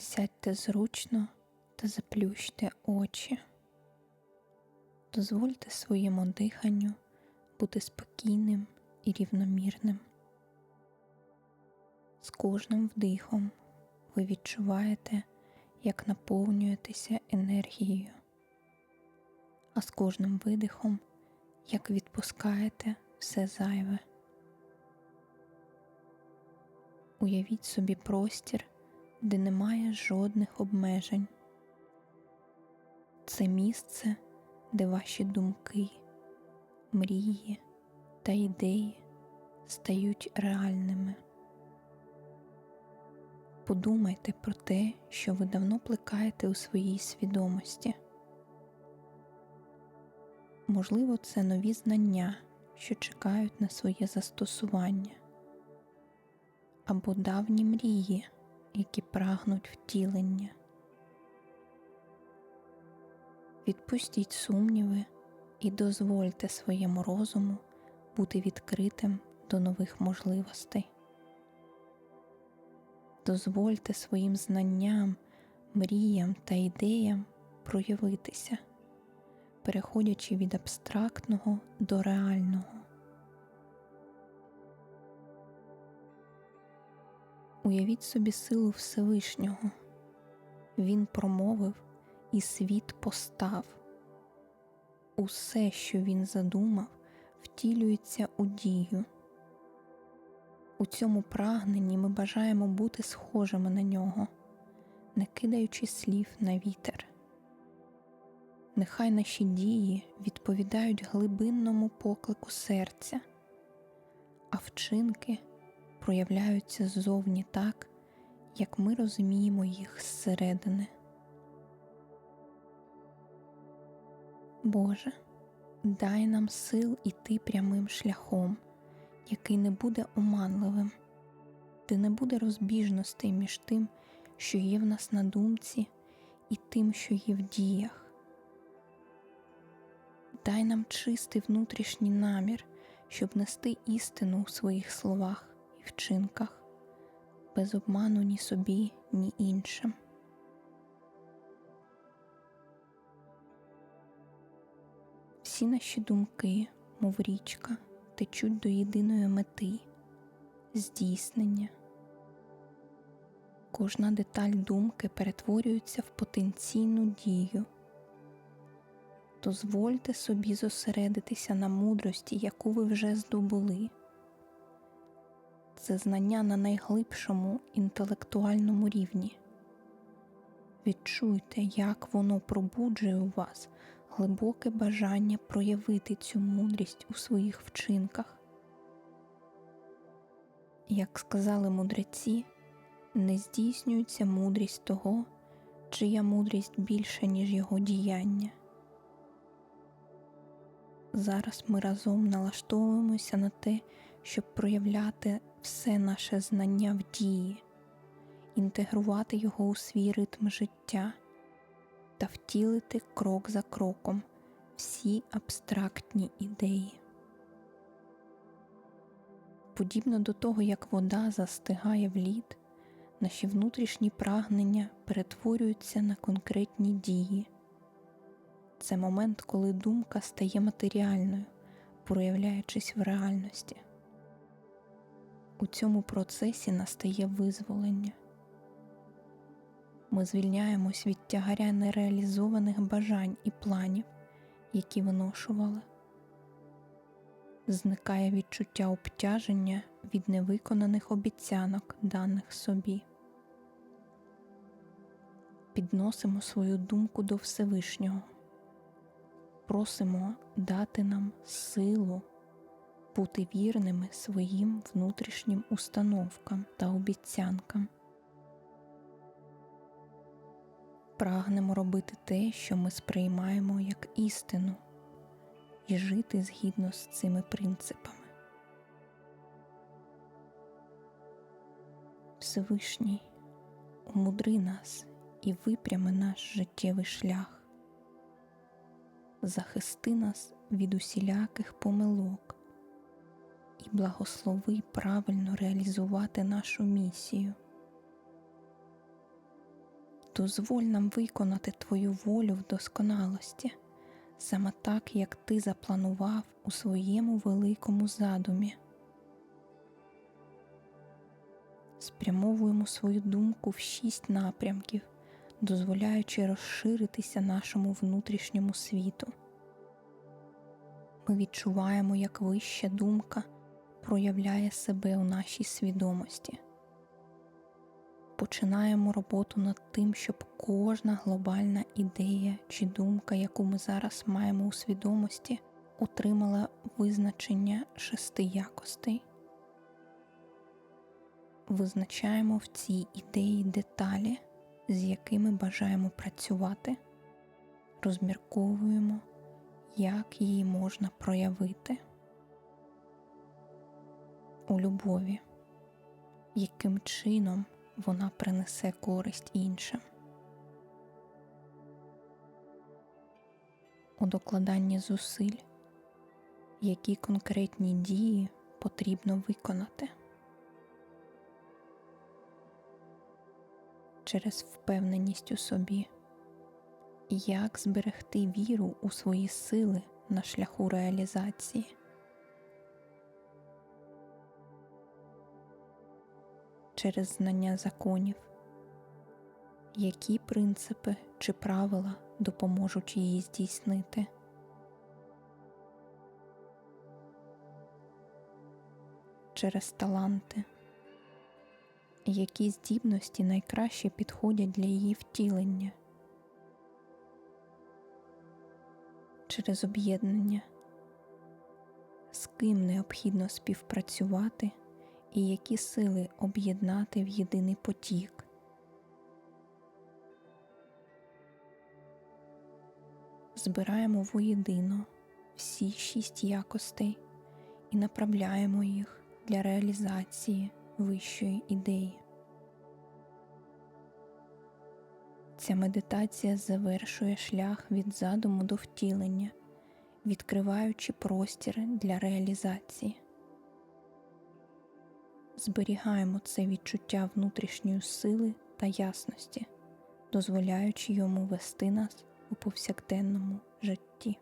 Сядьте зручно та заплющте очі. Дозвольте своєму диханню бути спокійним і рівномірним. З кожним вдихом ви відчуваєте, як наповнюєтеся енергією, а з кожним видихом, як відпускаєте все зайве. Уявіть собі простір, де немає жодних обмежень. Це місце, де ваші думки, мрії та ідеї стають реальними. Подумайте про те, що ви давно плекаєте у своїй свідомості. Можливо, це нові знання, що чекають на своє застосування, або давні мрії, які прагнуть втілення. Відпустіть сумніви і дозвольте своєму розуму бути відкритим до нових можливостей. Дозвольте своїм знанням, мріям та ідеям проявитися, переходячи від абстрактного до реального. Уявіть собі силу Всевишнього. Він промовив і світ постав. Усе, що він задумав, втілюється у дію. У цьому прагненні ми бажаємо бути схожими на нього, не кидаючи слів на вітер. Нехай наші дії відповідають глибинному поклику серця, а вчинки проявляються ззовні так, як ми розуміємо їх зсередини. Боже, дай нам сил іти прямим шляхом, який не буде оманливим, де не буде розбіжностей між тим, що є в нас на думці, і тим, що є в діях. Дай нам чистий внутрішній намір, щоб нести істину у своїх словах вчинках, без обману ні собі, ні іншим. Всі наші думки, мов річка, течуть до єдиної мети здійснення. Кожна деталь думки перетворюється в потенційну дію. Дозвольте собі зосередитися на мудрості, яку ви вже здобули. Це знання на найглибшому інтелектуальному рівні. Відчуйте, як воно пробуджує у вас глибоке бажання проявити цю мудрість у своїх вчинках. Як сказали мудреці, не здійснюється мудрість того, чия мудрість більша, ніж його діяння. Зараз ми разом налаштовуємося на те, щоб проявляти все наше знання в дії, інтегрувати його у свій ритм життя та втілити крок за кроком всі абстрактні ідеї. Подібно до того, як вода застигає в лід, наші внутрішні прагнення перетворюються на конкретні дії. Це момент, коли думка стає матеріальною, проявляючись в реальності. У цьому процесі настає визволення. Ми звільняємось від тягаря нереалізованих бажань і планів, які виношували. Зникає відчуття обтяження від невиконаних обіцянок, даних собі. Підносимо свою думку до Всевишнього, просимо дати нам силу бути вірними своїм внутрішнім установкам та обіцянкам. Прагнемо робити те, що ми сприймаємо як істину, і жити згідно з цими принципами. Всевишній, умудри нас і випрями наш життєвий шлях, захисти нас від усіляких помилок благослови правильно реалізувати нашу місію. Дозволь нам виконати Твою волю в досконалості, саме так, як Ти запланував у своєму великому задумі. Спрямовуємо свою думку в шість напрямків, дозволяючи розширитися нашому внутрішньому світу. Ми відчуваємо, як вища думка проявляє себе у нашій свідомості. Починаємо роботу над тим, щоб кожна глобальна ідея чи думка, яку ми зараз маємо у свідомості, отримала визначення шести якостей. Визначаємо в цій ідеї деталі, з якими бажаємо працювати, розмірковуємо, як її можна проявити у любові, яким чином вона принесе користь іншим. У докладанні зусиль, які конкретні дії потрібно виконати. Через впевненість у собі, як зберегти віру у свої сили на шляху реалізації. Через знання законів, які принципи чи правила допоможуть її здійснити. Через таланти, які здібності найкраще підходять для її втілення, через об'єднання, з ким необхідно співпрацювати і які сили об'єднати в єдиний потік. Збираємо воєдино всі шість якостей і направляємо їх для реалізації вищої ідеї. Ця медитація завершує шлях від задуму до втілення, відкриваючи простір для реалізації зберігаємо це відчуття внутрішньої сили та ясності, дозволяючи йому вести нас у повсякденному житті.